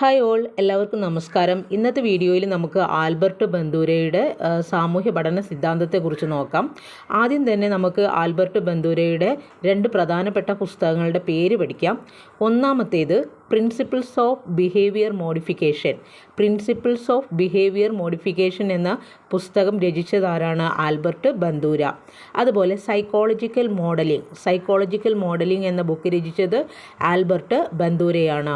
Hi all എല്ലാവർക്കും നമസ്കാരം. ഇന്നത്തെ വീഡിയോയിൽ നമുക്ക് ആൽബർട്ട് ബന്ദൂരയുടെ സാമൂഹ്യ പഠന സിദ്ധാന്തത്തെക്കുറിച്ച് നോക്കാം. ആദ്യം തന്നെ നമുക്ക് ആൽബർട്ട് ബന്ദൂരയുടെ രണ്ട് പ്രധാനപ്പെട്ട പുസ്തകങ്ങളുടെ പേര് പഠിക്കാം. ഒന്നാമത്തേത് principles of behaviour modification principles of behaviour modification എന്ന പുസ്തകം രചിച്ചതാരാണ് ആൽബർട്ട് ബന്ദൂര. അതുപോലെ സൈക്കോളജിക്കൽ മോഡലിംഗ് സൈക്കോളജിക്കൽ മോഡലിംഗ് എന്ന ബുക്ക് രചിച്ചത് ആൽബർട്ട് ബന്ദൂരയാണ്.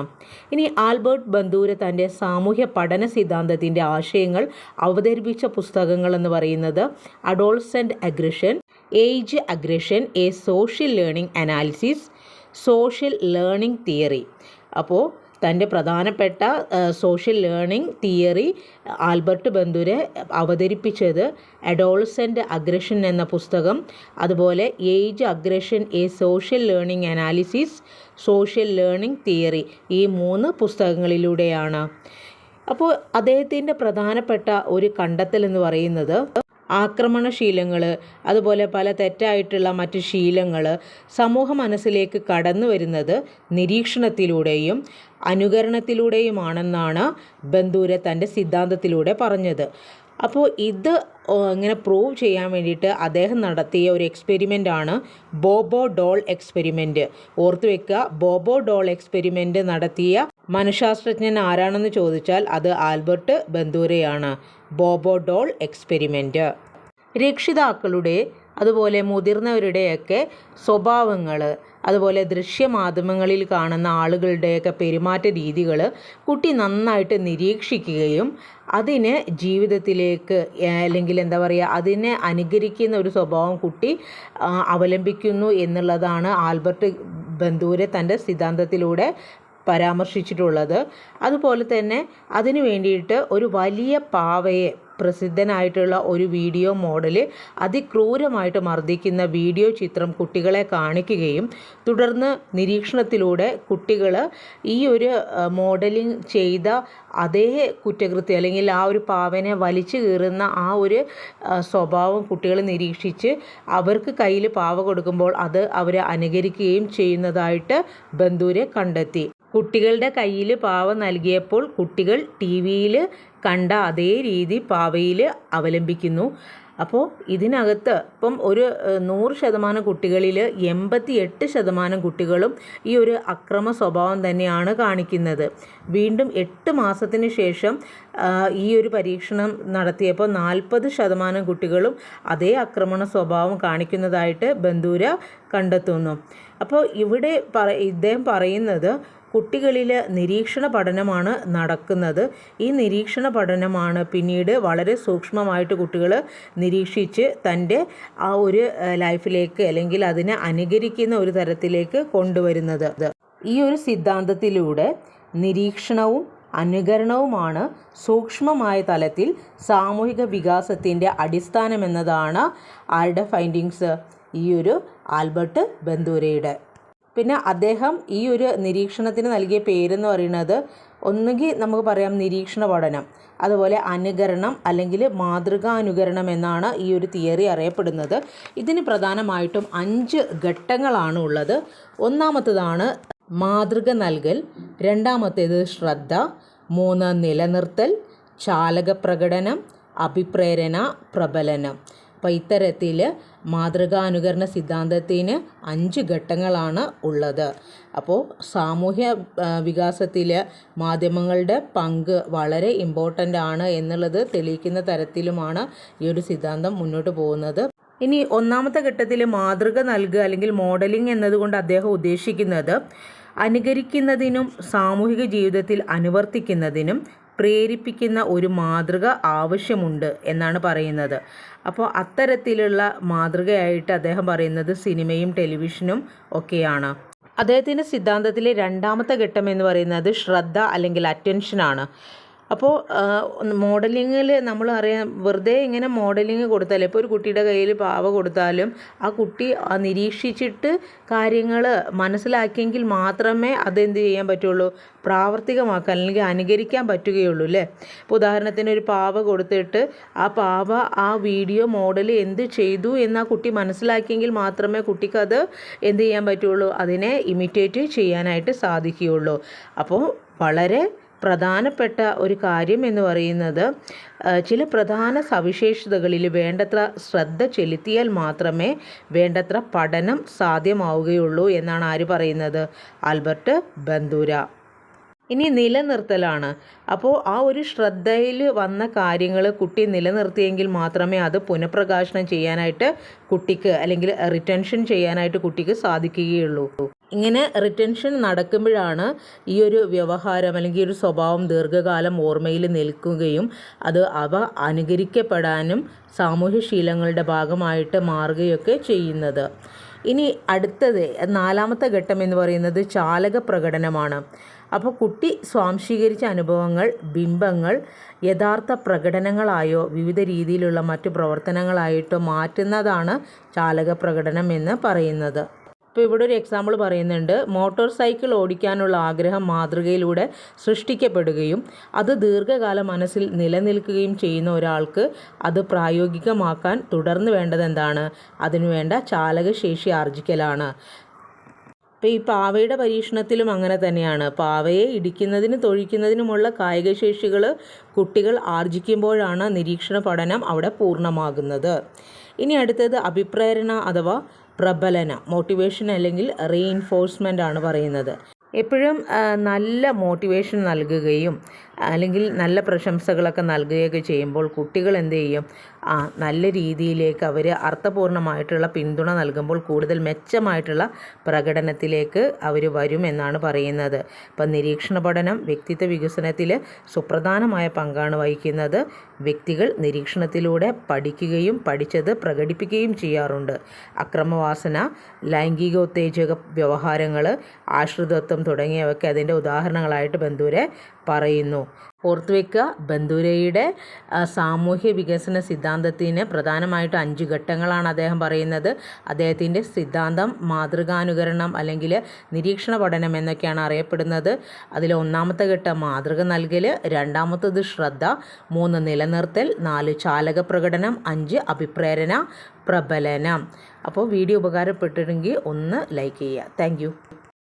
ഇനി ആൽബർട്ട് ബന്ദൂര തന്റെ സാമൂഹ്യ പഠന സിദ്ധാന്തത്തിന്റെ ആശയങ്ങൾ അവതരിപ്പിച്ച പുസ്തകങ്ങൾ എന്ന് പറയുന്നത് adolescent aggression age aggression a social learning analysis social learning theory അപ്പോൾ തന്റെ പ്രധാനപ്പെട്ട social learning theory Albert Bandura അവതരിപ്പിച്ചത് അഡോൾസെന്റ് അഗ്രഷൻ എന്ന പുസ്തകം. അതുപോലെ age aggression a social learning analysis social learning theory ഈ മൂന്ന് പുസ്തകങ്ങളിലൂടെയാണ്. അപ്പോൾ അദ്ദേഹത്തിന്റെ പ്രധാനപ്പെട്ട ഒരു കണ്ടെത്തൽ എന്ന് പറയുന്നത് ആക്രമണശീലങ്ങൾ അതുപോലെ പല തെറ്റായിട്ടുള്ള മറ്റ് ശീലങ്ങൾ സമൂഹ മനസ്സിലേക്ക് കടന്നു വരുന്നത് നിരീക്ഷണത്തിലൂടെയും അനുകരണത്തിലൂടെയുമാണെന്നാണ് ബന്ദൂര തന്റെ സിദ്ധാന്തത്തിലൂടെ പറഞ്ഞത്. അപ്പോൾ ഇത് ഇങ്ങനെ പ്രൂവ് ചെയ്യാൻ വേണ്ടിയിട്ട് അദ്ദേഹം നടത്തിയ ഒരു എക്സ്പെരിമെന്റ് ആണ് ബോബോ ഡോൾ എക്സ്പെരിമെന്റ് ഓർത്തു വെക്കുക ബോബോ ഡോൾ എക്സ്പെരിമെന്റ് നടത്തിയ മനഃശാസ്ത്രജ്ഞൻ ആരാണെന്ന് ചോദിച്ചാൽ അത് ആൽബർട്ട് ബന്ദൂരയാണ്. ബോബോ ഡോൾ എക്സ്പെരിമെന്റ് രക്ഷിതാക്കളുടെ അതുപോലെ മുതിർന്നവരുടെയൊക്കെ സ്വഭാവങ്ങൾ അതുപോലെ ദൃശ്യമാധ്യമങ്ങളിൽ കാണുന്ന ആളുകളുടെയൊക്കെ പെരുമാറ്റ രീതികൾ കുട്ടി നന്നായിട്ട് നിരീക്ഷിക്കുകയും അതിന് ജീവിതത്തിലേക്ക് അല്ലെങ്കിൽ എന്താ പറയുക അതിനെ അനുകരിക്കുന്ന ഒരു സ്വഭാവം കുട്ടി അവലംബിക്കുന്നു എന്നുള്ളതാണ് ആൽബർട്ട് ബന്ധൂരെ തന്റെ സിദ്ധാന്തത്തിലൂടെ പരാമർശിച്ചിട്ടുള്ളത്. അതുപോലെ തന്നെ അതിനു വേണ്ടിയിട്ട് ഒരു വലിയ പാവയെ പ്രസിദ്ധനായിട്ടുള്ള ഒരു വീഡിയോ മോഡൽ അതിക്രൂരമായിട്ട് മർദ്ദിക്കുന്ന വീഡിയോ ചിത്രം കുട്ടികളെ കാണിക്കുകയും തുടർന്ന് നിരീക്ഷണത്തിലൂടെ കുട്ടികൾ ഈ ഒരു മോഡലിംഗ് ചെയ്ത അതേ കുറ്റകൃത്യം അല്ലെങ്കിൽ ആ ഒരു പാവനെ വലിച്ചു കീറുന്ന ആ ഒരു സ്വഭാവം കുട്ടികൾ നിരീക്ഷിച്ച് അവർക്ക് കയ്യിൽ പാവ കൊടുക്കുമ്പോൾ അത് അവരെ അനുകരിക്കുകയും ചെയ്യുന്നതായിട്ട് ബന്ധൂരെ കണ്ടെത്തി. കുട്ടികളുടെ കയ്യിൽ പാവ നൽകിയപ്പോൾ കുട്ടികൾ ടി വിയിൽ കണ്ട അതേ രീതി പാവയിൽ അവലംബിക്കുന്നു. അപ്പോൾ ഇതിനകത്ത് ഇപ്പം ഒരു നൂറ് ശതമാനം കുട്ടികളിൽ എൺപത്തി എട്ട് ശതമാനം കുട്ടികളും ഈ ഒരു അക്രമ സ്വഭാവം തന്നെയാണ് കാണിക്കുന്നത്. വീണ്ടും എട്ട് മാസത്തിന് ശേഷം ഈ ഒരു പരീക്ഷണം നടത്തിയപ്പോൾ നാൽപ്പത് ശതമാനം കുട്ടികളും അതേ ആക്രമണ സ്വഭാവം കാണിക്കുന്നതായിട്ട് ബന്ധൂര കണ്ടെത്തുന്നു. അപ്പോൾ ഇവിടെ പറ ഇദ്ദേഹം പറയുന്നത് കുട്ടികളിൽ നിരീക്ഷണ പഠനമാണ് നടക്കുന്നത്. ഈ നിരീക്ഷണ പഠനമാണ് പിന്നീട് വളരെ സൂക്ഷ്മമായിട്ട് കുട്ടികൾ നിരീക്ഷിച്ച് തന്റെ ആ ഒരു ലൈഫിലേക്ക് അല്ലെങ്കിൽ അതിനെ അനുകരിക്കുന്ന ഒരു തരത്തിലേക്ക് കൊണ്ടുവരുന്നത്. ഈ ഒരു സിദ്ധാന്തത്തിലൂടെ നിരീക്ഷണവും അനുകരണവുമാണ് സൂക്ഷ്മമായ തലത്തിൽ സാമൂഹിക വികാസത്തിന്റെ അടിസ്ഥാനമെന്നതാണ് ആരുടെ ഫൈൻഡിങ്സ് ഈ ഒരു ആൽബർട്ട് ബന്ദൂരയുടെ. പിന്നെ അദ്ദേഹം ഈ ഒരു നിരീക്ഷണത്തിന് നൽകിയ പേരെന്ന് പറയുന്നത് ഒന്നുകിൽ നമുക്ക് പറയാം നിരീക്ഷണ പഠനം അതുപോലെ അനുകരണം അല്ലെങ്കിൽ മാതൃകാനുകരണം എന്നാണ് ഈ ഒരു തിയറി അറിയപ്പെടുന്നത്. ഇതിന് പ്രധാനമായിട്ടും അഞ്ച് ഘട്ടങ്ങളാണ് ഉള്ളത്. ഒന്നാമത്തതാണ് മാതൃക നൽകൽ രണ്ടാമത്തേത് ശ്രദ്ധ മൂന്ന് നിലനിർത്തൽ ചാലക പ്രകടനം അഭിപ്രേരണ പ്രബലനം. അപ്പോൾ ഇത്തരത്തിൽ മാതൃകാനുകരണ സിദ്ധാന്തത്തിന് അഞ്ച് ഘട്ടങ്ങളാണ് ഉള്ളത്. അപ്പോൾ സാമൂഹ്യ വികാസത്തിൽ മാധ്യമങ്ങളുടെ പങ്ക് വളരെ ഇമ്പോർട്ടന്റ് ആണ് എന്നുള്ളത് തെളിയിക്കുന്ന തരത്തിലുമാണ് ഈ ഒരു സിദ്ധാന്തം മുന്നോട്ട് പോകുന്നത്. ഇനി ഒന്നാമത്തെ ഘട്ടത്തിൽ മാതൃക നൽകുക അല്ലെങ്കിൽ മോഡലിംഗ് എന്നതുകൊണ്ട് അദ്ദേഹം ഉദ്ദേശിക്കുന്നത് അനുകരിക്കുന്നതിനും സാമൂഹിക ജീവിതത്തിൽ അനുവർത്തിക്കുന്നതിനും പ്രേരിപ്പിക്കുന്ന ഒരു മാതൃക ആവശ്യമുണ്ട് എന്നാണ് പറയുന്നത്. അപ്പോൾ അത്തരത്തിലുള്ള മാതൃകയായിട്ട് അദ്ദേഹം പറയുന്നത് സിനിമയും ടെലിവിഷനും ഒക്കെയാണ്. അദ്ദേഹത്തിന്റെ സിദ്ധാന്തത്തിലെ രണ്ടാമത്തെ ഘട്ടം എന്ന് പറയുന്നത് ശ്രദ്ധ അല്ലെങ്കിൽ അറ്റൻഷനാണ് അപ്പോൾ മോഡലിങ്ങിൽ നമ്മൾ അറിയാം വെറുതെ ഇങ്ങനെ മോഡലിങ് കൊടുത്താൽ ഇപ്പോൾ ഒരു കുട്ടിയുടെ കയ്യിൽ പാവ കൊടുത്താലും ആ കുട്ടി ആ നിരീക്ഷിച്ചിട്ട് കാര്യങ്ങൾ മനസ്സിലാക്കിയെങ്കിൽ മാത്രമേ അതെന്ത് ചെയ്യാൻ പറ്റുള്ളൂ? പ്രാവർത്തികമാക്കാൻ അല്ലെങ്കിൽ അനുകരിക്കാൻ പറ്റുകയുള്ളൂ അല്ലേ? ഇപ്പോൾ ഉദാഹരണത്തിന് ഒരു പാവ കൊടുത്തിട്ട് ആ പാവ ആ വീഡിയോ മോഡൽ എന്ത് ചെയ്തു എന്ന് ആ കുട്ടി മനസ്സിലാക്കിയെങ്കിൽ മാത്രമേ കുട്ടിക്ക് അത് എന്ത് ചെയ്യാൻ പറ്റുള്ളൂ? അതിനെ ഇമിറ്റേറ്റ് ചെയ്യാനായിട്ട് സാധിക്കുകയുള്ളൂ. അപ്പോൾ വളരെ പ്രധാനപ്പെട്ട ഒരു കാര്യം എന്ന് പറയുന്നത് ചില പ്രധാന സവിശേഷതകളിൽ വേണ്ടത്ര ശ്രദ്ധ ചെലുത്തിയാൽ മാത്രമേ വേണ്ടത്ര പഠനം സാധ്യമാവുകയുള്ളൂ എന്നാണ് ആര് പറയുന്നത്? Albert Bandura. ഇനി നിലനിർത്തലാണ്. അപ്പോൾ ആ ഒരു ശ്രദ്ധയിൽ വന്ന കാര്യങ്ങൾ കുട്ടി നിലനിർത്തിയെങ്കിൽ മാത്രമേ അത് പുനഃപ്രകാശനം ചെയ്യാനായിട്ട് കുട്ടിക്ക് അല്ലെങ്കിൽ റിറ്റൻഷൻ ചെയ്യാനായിട്ട് കുട്ടിക്ക് സാധിക്കുകയുള്ളൂ. ഇങ്ങനെ റിറ്റൻഷൻ നടക്കുമ്പോഴാണ് ഈ ഒരു വ്യവഹാരം അല്ലെങ്കിൽ ഒരു സ്വഭാവം ദീർഘകാലം ഓർമ്മയിൽ നിൽക്കുകയും അത് അവ അനുകരിക്കപ്പെടാനും സാമൂഹ്യ ശീലങ്ങളുടെ ഭാഗമായിട്ട് മാറുകയൊക്കെ ചെയ്യുന്നത്. ഇനി അടുത്തത് നാലാമത്തെ ഘട്ടം എന്ന് പറയുന്നത് ചാലക പ്രകടനമാണ്. അപ്പോൾ കുട്ടി സ്വാംശീകരിച്ച അനുഭവങ്ങൾ ബിംബങ്ങൾ യഥാർത്ഥ പ്രകടനങ്ങളായോ വിവിധ രീതിയിലുള്ള മറ്റു പ്രവർത്തനങ്ങളായിട്ടോ മാറ്റുന്നതാണ് ചാലക പ്രകടനം എന്ന് പറയുന്നത്. ഇപ്പോൾ ഇവിടെ ഒരു എക്സാമ്പിൾ പറയുന്നുണ്ട്. മോട്ടോർ സൈക്കിൾ ഓടിക്കാനുള്ള ആഗ്രഹം മാതൃകയിലൂടെ സൃഷ്ടിക്കപ്പെടുകയും അത് ദീർഘകാല മനസ്സിൽ നിലനിൽക്കുകയും ചെയ്യുന്ന ഒരാൾക്ക് അത് പ്രായോഗികമാക്കാൻ തുടർന്ന് വേണ്ടത് എന്താണ്? അതിനുവേണ്ട ചാലകശേഷി ആർജിക്കലാണ്. ഇപ്പോൾ ഈ പാവയുടെ പരീക്ഷണത്തിലും അങ്ങനെ തന്നെയാണ്. പാവയെ ഇടിക്കുന്നതിനും തൊഴിക്കുന്നതിനുമുള്ള കായികശേഷികൾ കുട്ടികൾ ആർജിക്കുമ്പോഴാണ് നിരീക്ഷണ പഠനം അവിടെ പൂർണമാകുന്നത്. ഇനി അടുത്തത് അഭിപ്രേരണ അഥവാ പ്രബലന മോട്ടിവേഷൻ അല്ലെങ്കിൽ റീഇൻഫോഴ്സ്മെന്റ് ആണ് പറയുന്നത്. എപ്പോഴും നല്ല മോട്ടിവേഷൻ നൽകുകയും അല്ലെങ്കിൽ നല്ല പ്രശംസകളൊക്കെ നൽകുകയൊക്കെ ചെയ്യുമ്പോൾ കുട്ടികൾ എന്ത് ചെയ്യും? ആ നല്ല രീതിയിലേക്ക് അവർ അർത്ഥപൂർണമായിട്ടുള്ള പിന്തുണ നൽകുമ്പോൾ കൂടുതൽ മെച്ചമായിട്ടുള്ള പ്രകടനത്തിലേക്ക് അവർ വരും എന്നാണ് പറയുന്നത്. ഇപ്പം നിരീക്ഷണ പഠനം വ്യക്തിത്വ വികസനത്തിൽ സുപ്രധാനമായ പങ്കാണ് വഹിക്കുന്നത്. വ്യക്തികൾ നിരീക്ഷണത്തിലൂടെ പഠിക്കുകയും പഠിച്ചത് പ്രകടിപ്പിക്കുകയും ചെയ്യാറുണ്ട്. അക്രമവാസന ലൈംഗികോത്തേജക വ്യവഹാരങ്ങൾ ആശ്രിതത്വം തുടങ്ങിയവയ്ക്ക് അതിന്റെ ഉദാഹരണങ്ങളായിട്ട് ബന്ധൂരെ പറയുന്നു. ഓർത്തു വെക്കുക ബന്ധുരയുടെ സാമൂഹ്യ വികസന സിദ്ധാന്തത്തിന് പ്രധാനമായിട്ട് അഞ്ച് ഘട്ടങ്ങളാണ് അദ്ദേഹം പറയുന്നത്. അദ്ദേഹത്തിന്റെ സിദ്ധാന്തം മാതൃകാനുകരണം അല്ലെങ്കിൽ നിരീക്ഷണ പഠനം എന്നൊക്കെയാണ് അറിയപ്പെടുന്നത്. അതിൽ ഒന്നാമത്തെ ഘട്ടം മാതൃക നൽകൽ രണ്ടാമത്തത് ശ്രദ്ധ മൂന്ന് നിലനിർത്തൽ നാല് ചാലക പ്രകടനം അഞ്ച് അഭിപ്രേരണ പ്രബലനം. അപ്പോൾ വീഡിയോ ഉപകാരപ്പെട്ടിട്ടുണ്ടെങ്കിൽ ഒന്ന് ലൈക്ക് ചെയ്യുക. താങ്ക്